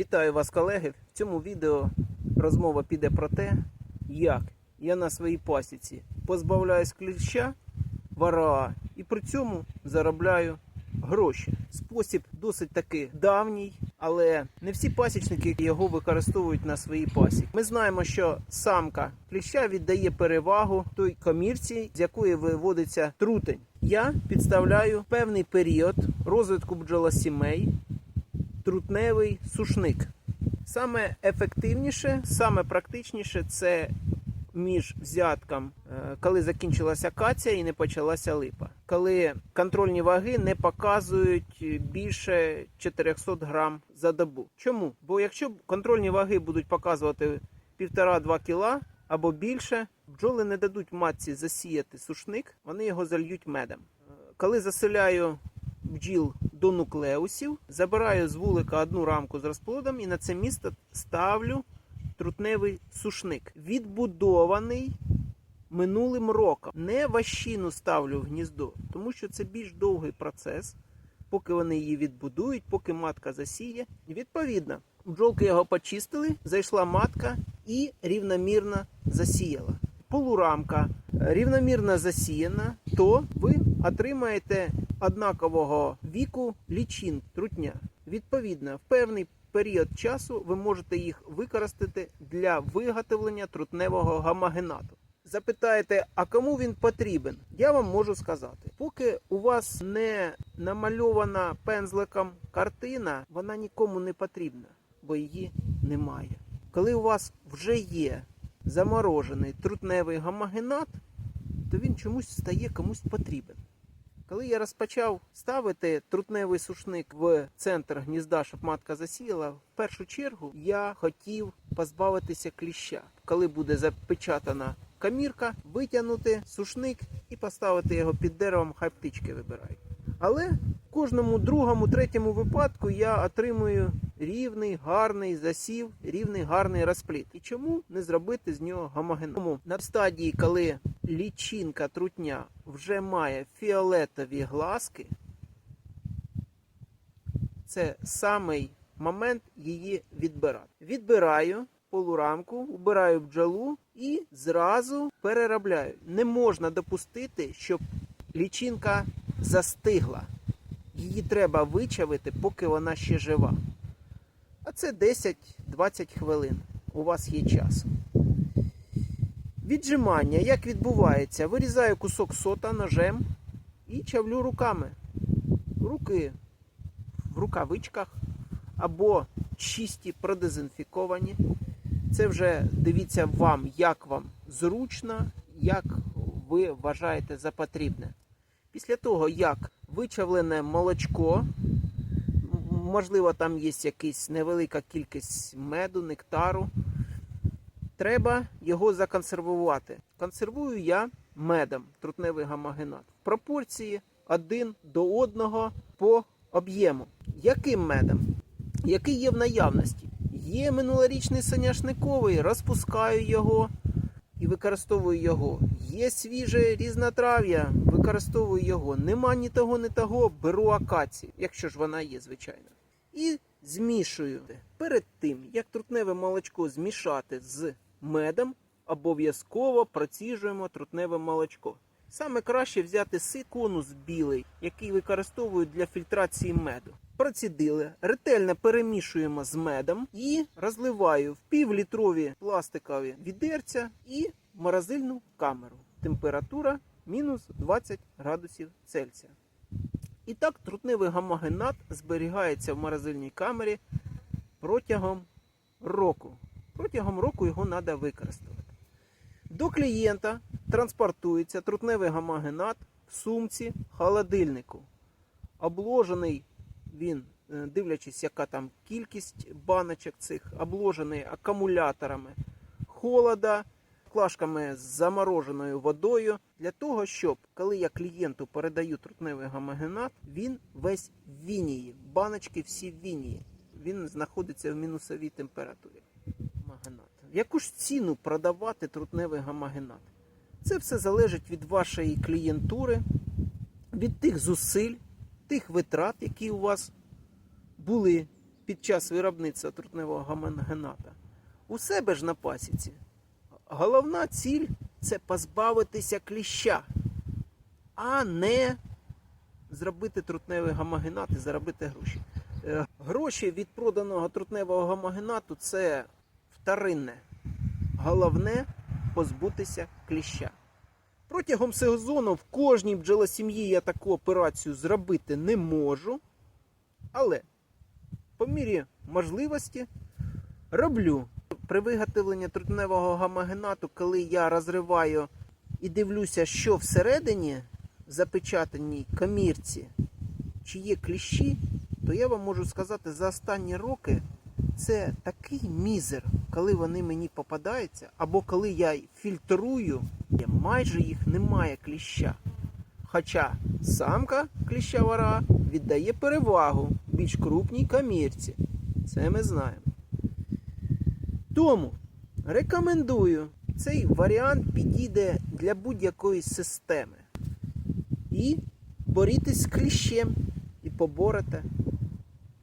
Вітаю вас, колеги. В цьому відео розмова піде про те, як я на своїй пасіці позбавляюсь кліща вараа і при цьому заробляю гроші. Спосіб досить таки давній, але не всі пасічники його використовують на своїй пасіці. Ми знаємо, що самка кліща віддає перевагу той комірці, з якої виводиться трутень. Я підставляю певний період розвитку бджолосімей трутневий сушник. Саме ефективніше, саме практичніше це між взятком, е, коли закінчилася акація і не почалася липа. Коли контрольні ваги не показують більше 400 грам за добу. Чому? Бо якщо контрольні ваги будуть показувати 1,5-2 кіла або більше, бджоли не дадуть матці засіяти сушник, вони його зальють медом. Е, Коли заселяю бджіл до нуклеусів, забираю з вулика одну рамку з розплодом і на це місце ставлю трутневий сушник, відбудований минулим роком. Не ващину ставлю в гніздо, тому що це більш довгий процес, поки вони її відбудують, поки матка засіє. Відповідно, бджолки його почистили, зайшла матка і рівномірно засіяла. Полурамка рівномірно засіяна, то ви отримаєте однакового віку лічин трутня. Відповідно, в певний період часу ви можете їх використати для виготовлення трутневого гамагенату. Запитаєте, а кому він потрібен? Я вам можу сказати, поки у вас не намальована пензликом картина, вона нікому не потрібна, бо її немає. Коли у вас вже є заморожений трутневий гамагенат, то він чомусь стає комусь потрібен. Коли я розпочав ставити трутневий сушник в центр гнізда, щоб матка засіяла, в першу чергу я хотів позбавитися кліща. Коли буде запечатана камірка, витягнути сушник і поставити його під деревом, хай птички вибирають. Але в кожному другому, третьому випадку я отримую рівний, гарний засів, рівний, гарний розпліт. І чому не зробити з нього гомоген? Тому на стадії, коли лічинка трутня вже має фіолетові глазки, це самий момент її відбирати. Відбираю полурамку, убираю бджолу і зразу переробляю. Не можна допустити, щоб лічинка застигла. Її треба вичавити, поки вона ще жива. А це 10-20 хвилин. У вас є час. Віджимання як відбувається? Вирізаю кусок сота ножем і чавлю руками. Руки в рукавичках або чисті, продезінфіковані. Це вже дивіться вам, як вам зручно, як ви вважаєте за потрібне. Після того, як вичавлене молочко, можливо, там є якась невелика кількість меду, нектару, треба його законсервувати. Консервую я медом трутневий гамагенат в пропорції один до одного по об'єму. Яким медом? Який є в наявності? Є минулорічний соняшниковий, розпускаю його і використовую його. Є свіже різнотрав'я, використовую його. Нема ні того, ні того, беру акацію, якщо ж вона є, звичайно. І змішую. Перед тим, як трутневе молочко змішати з медом, обов'язково проціжуємо трутневе молочко. Саме краще взяти сиконус білий, який використовують для фільтрації меду. Процідили, ретельно перемішуємо з медом і розливаю в півлітрові пластикові відерця і морозильну камеру. Температура мінус 20 градусів Цельсія. І так трутневий гамагенат зберігається в морозильній камері протягом року. Протягом року його треба використовувати. До клієнта транспортується трутневий гамагенат в сумці холодильнику. Обложений він, е, дивлячись, яка там кількість баночок цих, обложений акумуляторами холода, клашками з замороженою водою, для того, щоб, коли я клієнту передаю трутневий гамагенат, він весь в вінії, баночки всі в вінії. Він знаходиться в мінусовій температурі. В яку ж ціну продавати трутневий гамагенат? Це все залежить від вашої клієнтури, від тих зусиль, тих витрат, які у вас були під час виробництва трутневого гамангената у себе ж на пасіці. Головна ціль це позбавитися кліща, а не зробити трутневий гамагенат і заробити гроші. Е, Гроші від проданого трутневого гамагенату це вторинне. Головне позбутися кліща. Протягом сезону в кожній бджолосім'ї я таку операцію зробити не можу. Але по мірі можливості роблю. При виготовленні трутневого гамагенату, коли я розриваю і дивлюся, що всередині запечатаній комірці, чи є кліщі, то я вам можу сказати, за останні роки це такий мізер, коли вони мені попадаються, або коли я фільтрую, майже їх немає кліща. Хоча самка кліща вара віддає перевагу більш крупній камірці. Це ми знаємо. Тому рекомендую, цей варіант підійде для будь-якої системи. І борітесь з кліщем і поборете.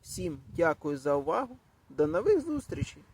Всім дякую за увагу. До нових зустрічей!